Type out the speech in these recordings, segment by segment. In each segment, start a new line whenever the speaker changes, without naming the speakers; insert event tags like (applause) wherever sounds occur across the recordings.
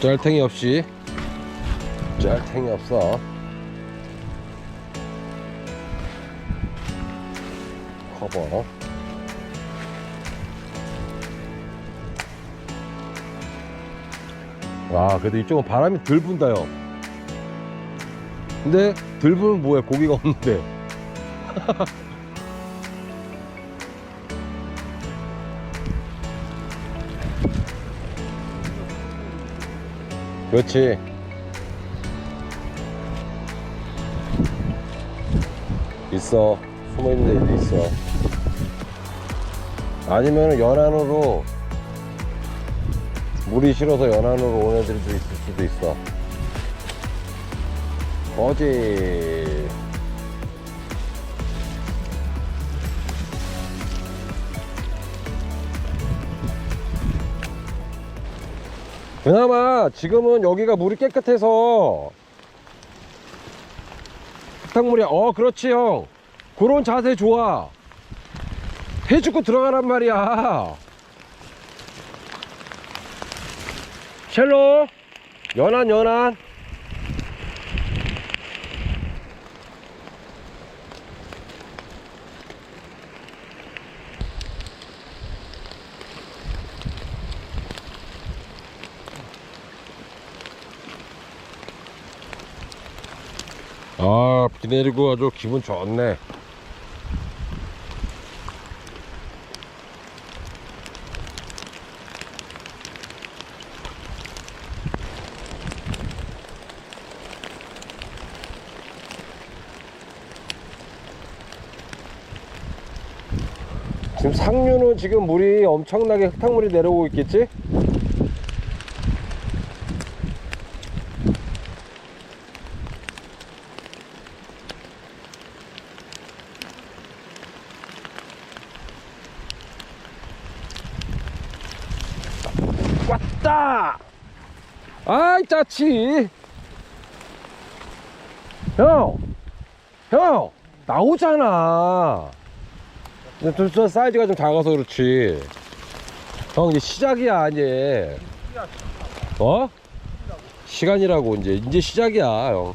짤탱이 없이. 짤탱이 없어. 커버. 와 그래도 이쪽은 바람이 덜 분다요. 근데 덜 부면 뭐야 고기가 없는데 (laughs) 그렇지. 있어. 숨어있는 애도 있어. 아니면 연안으로 물이 싫어서 연안으로 온 애들도 있을 수도 있어. 거지 그나마 지금은 여기가 물이 깨끗해서 흙탕물이 어 그렇지 형. 그런 자세 좋아. 해주고 들어가란 말이야. 첼로 연한 연한 아, 비 내리고 아주 기분 좋네. 지금 상류는 지금 물이 엄청나게 흙탕물이 내려오고 있겠지? 아이, 짜치! 형! 형! 나오잖아! 근데 좀, 좀 사이즈가 좀 작아서 그렇지. 형, 이제 시작이야, 이제. 어? 시간이라고, 이제. 이제 시작이야, 형.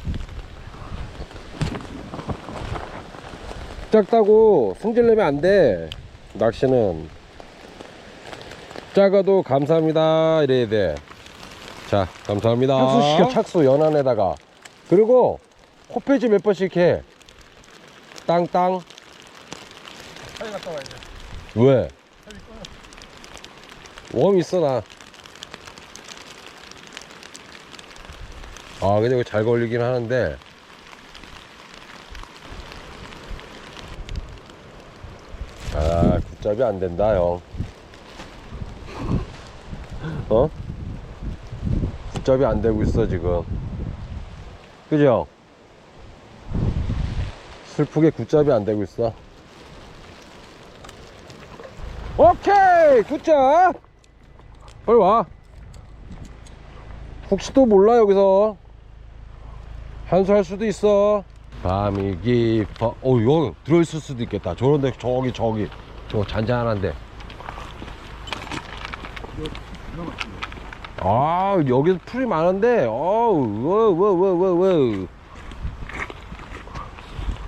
작다고 승질내면 안 돼. 낚시는. 작아도 감사합니다 이래야 돼자 감사합니다 착수 시켜 착수 연안에다가 그리고 호페이지 몇 번씩 해 땅땅
빨리 갔다 와야 돼.
왜? 웜 있어 나 아, 근데 이거 잘 걸리긴 하는데. 아, 굿잡이 안 된다, 형. 어? 굿잡이 안 되고 있어, 지금. 그죠? 슬프게 굿잡이 안 되고 있어. 오케이! 굿잡! 빨리 와. 혹시 또 몰라, 여기서. 한수할 수도 있어. 밤이 깊어. 어, 이거 들어있을 수도 있겠다. 저런데, 저기, 저기. 저 잔잔한데. 아, 여기서 풀이 많은데, 어우.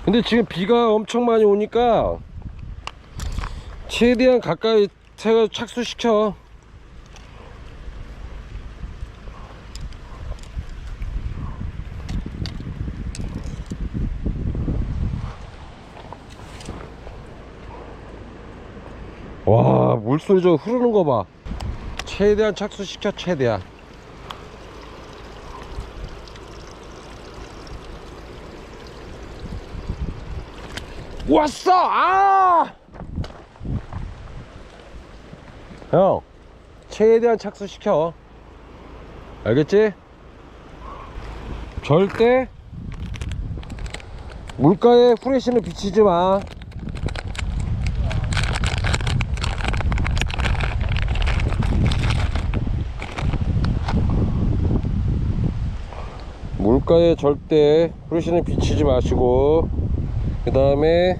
근데 지금 비가 엄청 많이 오니까, 최대한 가까이 해가 착수시켜. 와, 물소리 저 흐르는 거 봐. 최대한 착수시켜, 최대한. 왔어! 아! 형, 최대한 착수시켜. 알겠지? 절대 물가에 후레쉬는 비치지 마. 물가에 절대 후레쉬는 비치지 마시고 그 다음에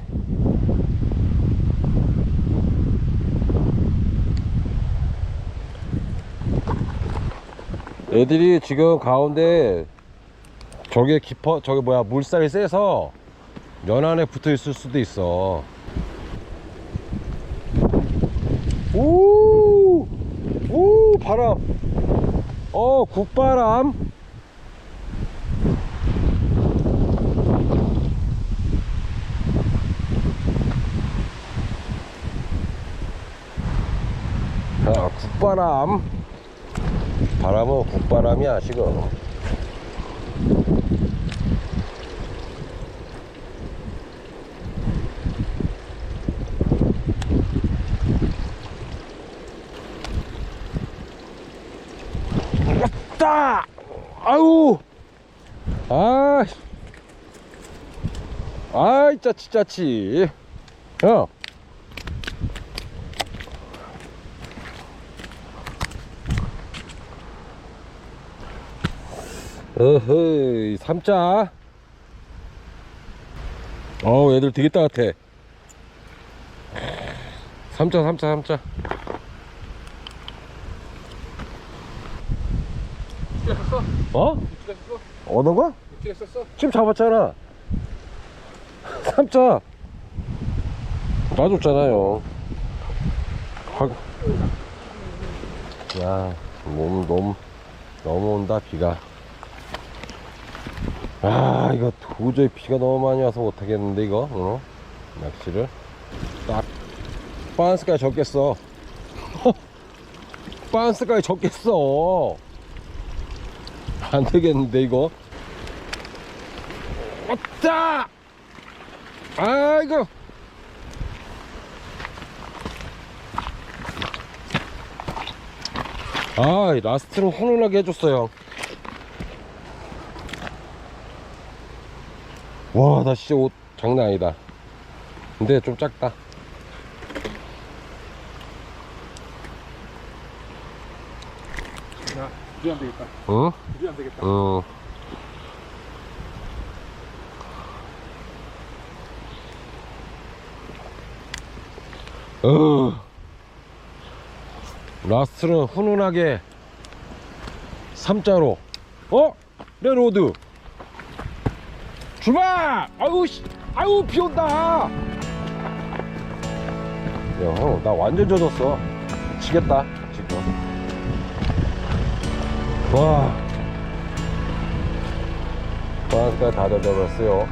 애들이 지금 가운데 저게 깊어 저게 뭐야 물살이 세서 연 안에 붙어 있을 수도 있어. 오, 오 바람. 어 국바람 아 국바람. 바람은 국바람이야 지금. 왔다 아우 아 아이 짜치 짜치. 야 어허이 삼자. 어우 애들 되게 따뜻해. 삼자 삼자 삼자?
어?
어느 거? 지금 잡았잖아. 삼자. 놔줬잖아요. 확. 야, 몸 너무 너무 온다 비가 아 이거 도저히 비가 너무 많이 와서 못하겠는데 이거? 오늘 낚시를? 딱 바운스까지 적겠어. (laughs) 바운스까지 적겠어. 안 되겠는데 이거? 왔다! 아이고! 아 라스트는 훈훈하게 해줬어요 와 나 진짜 옷 장난 아니다 근데 좀 작다
야, 우리 안 되겠다.
응?
우리 안 되겠다.
응 어. 라스트는 훈훈하게 3자로 어? 레로드 출발! 아유 씨. 아유 비 온다. 야형나 완전 젖었어. 미치겠다 지금. 와. 바람까지 다 젖어버렸어요